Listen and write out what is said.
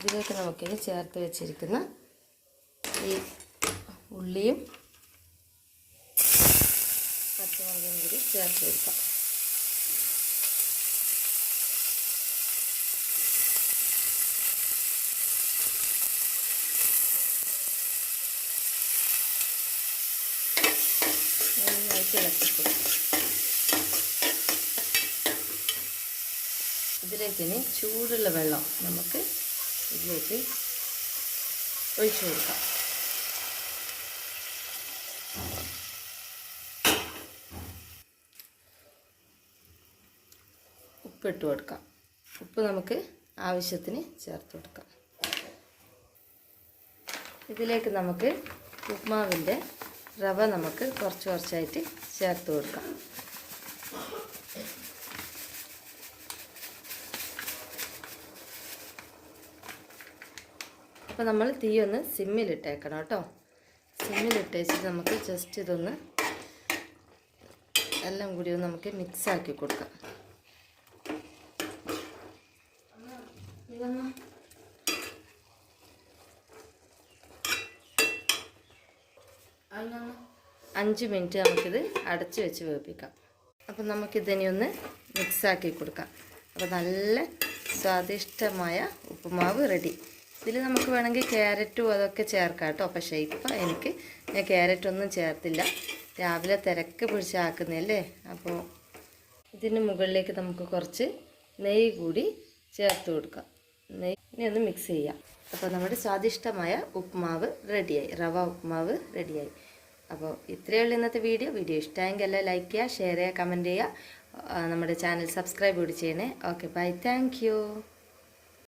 ഇതിലേക്ക് നമുക്കിനി ചേർത്ത് വെച്ചിരിക്കുന്ന ഈ ഉള്ളിയും പച്ചമുളകും കൂടി ചേർത്ത് കൊടുക്കാം ഇതിലേക്ക് ഇനി ചൂടുള്ള വെള്ളം നമുക്ക് ഇതിലേക്ക് ഒഴിച്ചു കൊടുക്കാം. ഉപ്പിട്ട് കൊടുക്കാം. ഉപ്പ് നമുക്ക് ആവശ്യത്തിന് ചേർത്ത് കൊടുക്കാം. ഇതിലേക്ക് നമുക്ക് ഉപ്മാവിന്റെ റവ നമുക്ക് കുറച്ച് കുറച്ചായിട്ട് ചേർത്ത് കൊടുക്കാം. അപ്പോൾ നമ്മൾ തീ ഒന്ന് സിമ്മിലിട്ടേക്കണം കേട്ടോ. സിമ്മിലിട്ടേച്ചിട്ട് നമുക്ക് ജസ്റ്റ് ഇതൊന്ന് എല്ലാം കൂടി ഒന്ന് നമുക്ക് മിക്സ് ആക്കി കൊടുക്കാം. അഞ്ച് മിനിറ്റ് നമുക്കിത് അടച്ച് വെച്ച് വേപ്പിക്കാം അപ്പം നമുക്കിതിനെ ഒന്ന് മിക്സാക്കി കൊടുക്കാം. അപ്പോൾ നല്ല സ്വാദിഷ്ടമായ ഉപ്പുമാവ് റെഡി ഇതിൽ നമുക്ക് വേണമെങ്കിൽ ക്യാരറ്റും അതൊക്കെ ചേർക്കാം കേട്ടോ. പക്ഷേ ഇപ്പം എനിക്ക് ഞാൻ ക്യാരറ്റൊന്നും ചേർത്തില്ല. രാവിലെ തിരക്ക് പിടിച്ചാക്കുന്നതല്ലേ അപ്പോൾ ഇതിന് മുകളിലേക്ക് നമുക്ക് കുറച്ച് നെയ്യ് കൂടി ചേർത്ത് കൊടുക്കാം. നെയ്യ് ഇനി ഒന്ന് മിക്സ് ചെയ്യാം. അപ്പോൾ നമ്മുടെ സ്വാദിഷ്ടമായ ഉപ്മാവ് റെഡിയായി. റവ ഉപ്മാവ് റെഡിയായി. അപ്പോൾ ഇത്രയേ ഉള്ളൂ ഇന്നത്തെ വീഡിയോ. വീഡിയോ ഇഷ്ടമായെങ്കിൽ എല്ലാം ലൈക്ക് ചെയ്യുക ഷെയർ ചെയ്യുക കമന്റ് ചെയ്യുക. നമ്മുടെ ചാനൽ സബ്സ്ക്രൈബ് കൂടി ചെയ്യണേ. Okay bye thank